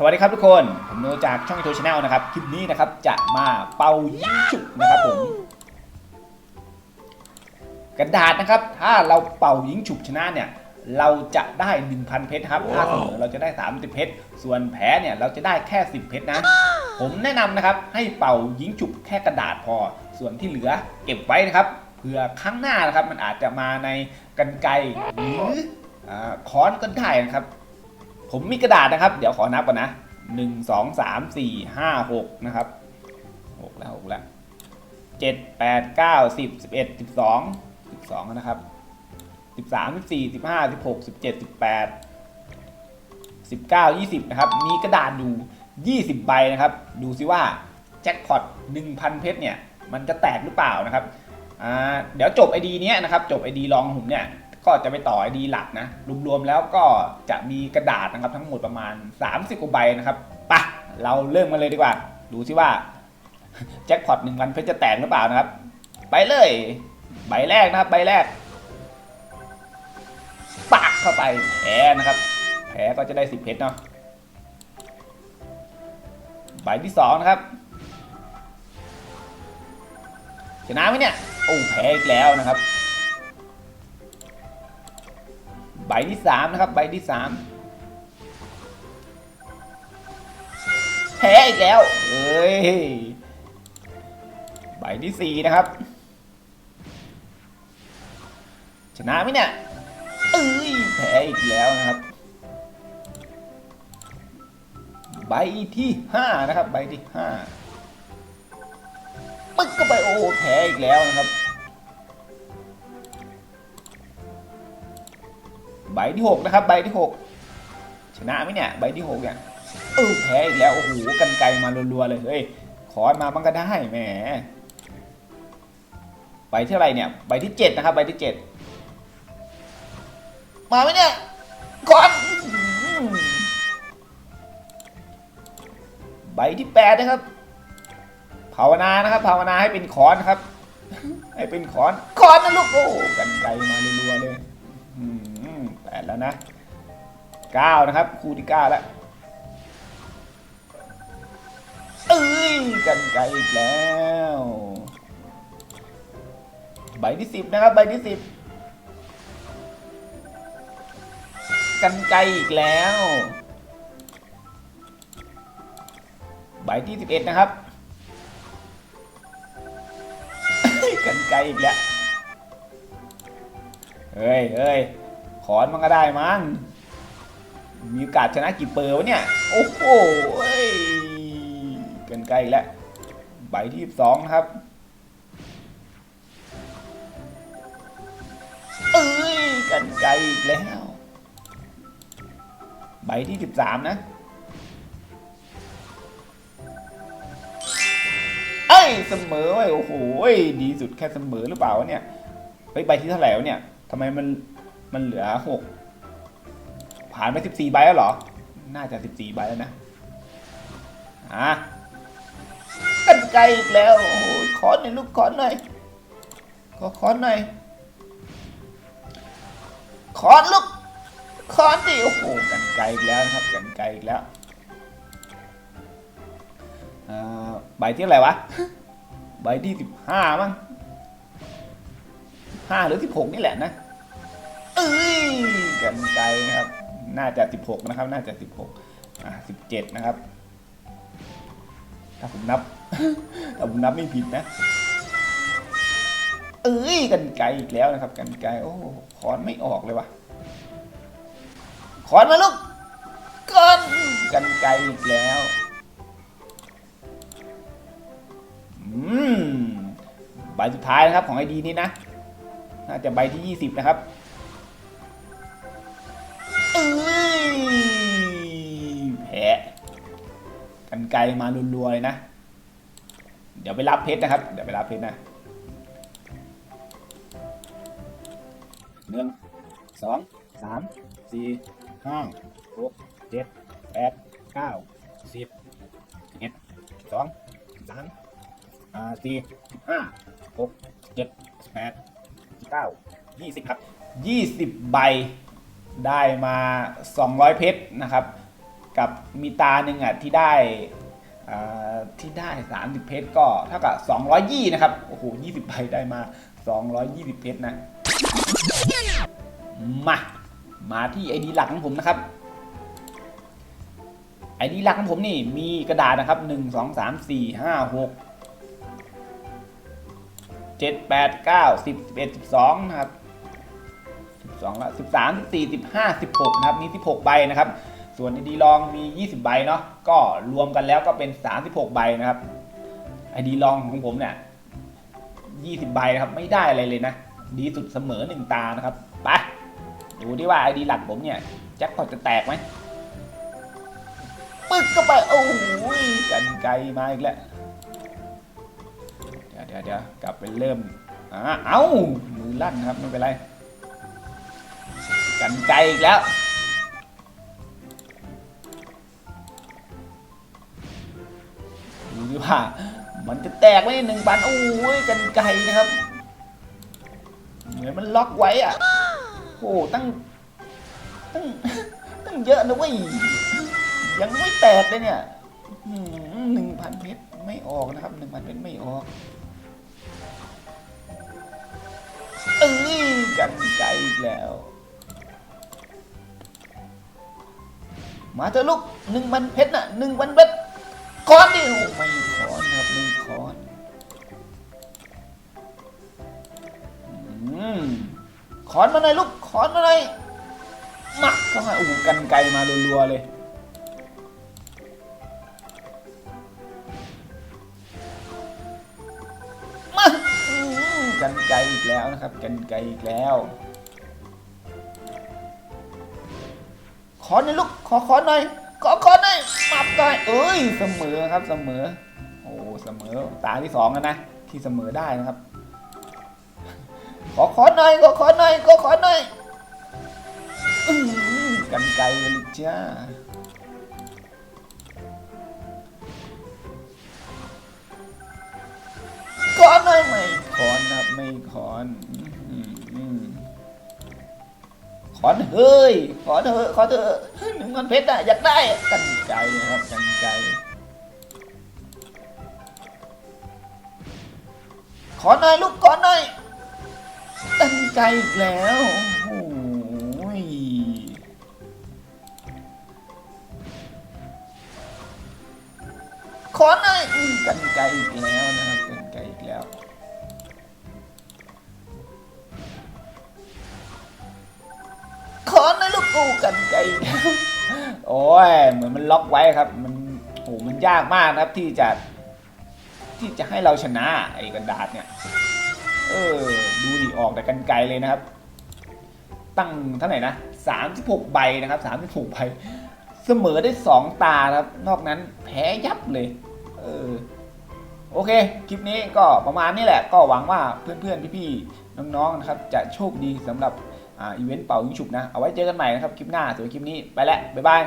สวัสดีครับทุกคน ผมโนจากช่องโทชแนลนะครับ คลิปนี้นะครับจะมาเป่ายิงฉุบนะครับผม กระดาษนะครับ ถ้าเราเป่ายิงฉุบชนะเนี่ย เราจะได้ 1,000 เพชรครับ ถ้าเสมอเราจะได้ 30 เพชร ส่วนแพ้เนี่ยเราจะได้แค่ 10 เพชรนะ ผมแนะนำนะครับ ให้เป่ายิงฉุบแค่กระดาษพอ ส่วนที่เหลือเก็บไว้นะครับ เผื่อครั้งหน้านะครับมันอาจจะมาในกันไกรหรืออาค้อนก็ได้นะครับ ผมมีกระดาษนะครับ เดี๋ยวขอนับก่อนนะหนึ่งสองสามสี่ห้าหกนะครับหกแล้วหกแล้วเจ็ดแปดเก้าสิบสิบเอ็ดสิบสองสิบสองนะครับสิบสามสิบสี่สิบห้าสิบหกสิบเจ็ดสิบแปดสิบเก้ายี่สิบนะครับ มีกระดาษอยู่ยี่สิบใบนะครับ ดูซิว่าแจ็คพอตหนึ่งพันเพชรเนี่ย มันจะแตกหรือเปล่านะครับ อ่า เดี๋ยวจบไอดีเนี้ยนะครับ จบไอดีลองผมเนี่ย ก็จะไปต่อไอดีหลักนะ รวมๆแล้วก็จะมีกระดาษนะครับทั้งหมดประมาณ 30กว่าใบนะครับปะเราเริ่มกันเลยดีกว่า ดูซิว่าแจ็คพอตหนึ่งพันเพชรจะแตกหรือเปล่านะครับ ไปเลย ใบแรกนะครับ ใบแรกปักเข้าไปแพ้นะครับ แพ้ก็จะได้สิบเพชรเนาะ ใบที่สองนะครับ ชนะไหมเนี่ย โอ้แพ้อีกแล้วนะครับ ใบที่สามนะครับ ใบที่สามแพ้อีกแล้วเอ้ย ใบที่สี่นะครับ ชนะไหมเนี่ยเอ้ย แพ้อีกแล้วนะครับ ใบที่ห้านะครับ ใบที่ห้าปึ๊กก็ไปโอ้แพ้อีกแล้วนะครับ ใบที่หกนะครับใบที่หกชนะไหมเนี่ยใบที่หกเนี่ยเออแพ้อีกแล้วโอ้โหกันไกลมารัวๆเลยเฮ้ยขอมาบ้างก็ได้แหมใบที่อะไรเนี่ยใบที่เจ็ดนะครับใบที่เจ็ดมาไหมเนี่ยก่อนใบที่แปดนะครับภาวนานะครับภาวนาให้เป็นขอนครับ ให้เป็นขอนขอนนะลูกโอ้กันไกลมารัวๆเลย ดแล้วนะเก้านะครับ คู่ที่เก้าแล้วเอ้ยกันไกลอีกแล้ว ใบที่สิบนะครับ ใบที่สิบกันไกลอีกแล้ว ใบที่สิบเอ็ดนะครับกันไกลอีกแล้ว เฮ้ยเฮ้ย อนมันก็ได้มั้ง มีโอกาสชนะกี่เปอร์วะเนี่ย โอ้โหเฮ้ยกันไกลอีกแล้ว ใบที่สองครับ เอ้ย กันไกลอีกแล้ว ใบที่สิบสามนะ เอ้ย เสมอเว้โอ้โหดีสุดแค่เสมอหรือเปล่าวะเนี่ยเฮ้ยใบที่เท่าไหร่วะเนี่ยทำไมมัน มันเหลือหกผ่านไปสิบสี่ใบแล้วเหรอ น่าจะสิบสี่ใบแล้วนะอะกันไกลอีกแล้วโอ้โหขอหน่อยลูกขอหน่อยขอขอหน่อยขอลูกขอดิโอ้โหกันไกลอีกแล้วนะครับกันไกลอีกแล้วอ่าใบที่อะไรวะ ใบที่สิบห้ามั้งห้าหรือสิบหกนี่แหละนะ เอ้ยกันไกลนะครับ น่าจะสิบหกนะครับ น่าจะสิบหกอ่าสิบเจ็ดนะครับ ถ้าผมนับ ถ้าผมนับไม่ผิดนะ เอ้ยกันไกลอีกแล้วนะครับ กันไกลโอ้ขอนไม่ออกเลยวะขอนมาลูกกันกันไกลอีกแล้วอืมใบสุดท้ายนะครับของไอดีนี้นะ น่าจะใบที่ 20 นะครับ กันไกลมารัวๆเลยนะ เดี๋ยวไปรับเพชรนะครับ เดี๋ยวไปรับเพชรนะหนึ่งสองสามสี่ห้าหกเจ็ดแปดเก้าสิบเอ็ดสองสามอ่าสี่ห้าหกเจ็ดแปดเก้ายี่สิบครับยี่สิบใบได้มา200เพชรนะครับ กับมีตาหนึ่งอะที่ได้ที่ได้ 30 เพชรก็เท่ากับ200ยี่นะครับ โอ้โห 20ใบได้มา 220 เพชรนะ มา มาที่ไอดีหลักของผมนะครับไอดีหลักของผมนี่มีกระดาษนะครับ 1 2 3 4 5 6 7 8 9 10 11 12 นะครับ 12ละ13 14 15 16 นะครับ มี 16 ใบนะครับ ส่วนไอดีลองมี 20 ใบเนาะก็รวมกันแล้วก็เป็น 36 ใบนะครับไอดีลองของผมเนี่ย20 ใบนะครับไม่ได้อะไรเลยนะ ดีสุดเสมอ 1 ตานะครับไปดูดิว่าไอดีหลักผมเนี่ยแจ็คพอตจะแตกไหมปึ๊กเข้าไปโอ้โหกันไกลมาอีกแล้วเดี๋ยวเดี๋ยวเดี๋ยวกลับไปเริ่มอ่าเอ้ามือลั่นครับไม่เป็นไรกันไกลอีกแล้ว ว่ามันจะแตกไหมหนึ่งปันโอ้ยกันไกลนะครับ เหมือนมันล็อกไว้อะโอ้ตั้งตั้งตั้งเยอะนะเว้ยยังไม่แตกเลยเนี่ยหนึ่งพันเพชรไม่ออกนะครับหนึ่งพันเพชรไม่ออกเอ้ยกันไกลอีกแล้ว มาเถอะลูกหนึ่งพันเพชรน่ะหนึ่งพันเพชรคอนดิโอ้ไม่ ขอนมาหน่อยลูกขอนมาหน่อยมาเข้ามาโอ้โหกันไกลมารัวๆเลยมากันไกลอีกแล้วนะครับ กันไกลอีกแล้ว ขอหน่อยลูกขอขอหน่อยขอขอหน่อยมับหน่อยเอ้ยเสมอครับเสมอ โอ้เสมอตาที่สองแล้วนะที่เสมอได้นะครับ ขอขอหน่อยขอขอหน่อยขอขอหน่อยกันไกลเลยจ้าขอหน่อยไม่ขอนครับไม่ขอนขอนเฮ้ยขอเถอะขอเถอะหนึ่งพันเพชรอะอยากได้กันไกลนะครับกันไกลขอหน่อยลูกขอหน่อย กันไกอีกแล้ว โอ้โหยขอหน่อยกันไกลอีกแล้วนะครับกันไกลอีกแล้ว ขอหน่อยลูกกูกันไกลอีกแล้วโอ้ย เหมือนมันล็อกไว้ครับ มันโอ้มันยากมากนะครับที่จะ ที่จะให้เราชนะไอ้กระดาษเนี่ย เออ ออกแต่กันไกลเลยนะครับ ตั้งเท่าไหร่นะ36 ใบนะครับ36ใบเสมอได้ 2 ตาครับ นอกนั้นแพ้ยับเลย เออ โอเค คลิปนี้ก็ประมาณนี้แหละ ก็หวังว่าเพื่อนๆ พี่ๆ น้องๆ นะครับ จะโชคดีสำหรับอ่าอีเวนต์เป่ายิงฉุบนะ เอาไว้เจอกันใหม่นะครับ คลิปหน้าส่วนคลิปนี้ ไปแล้ว บ๊ายบาย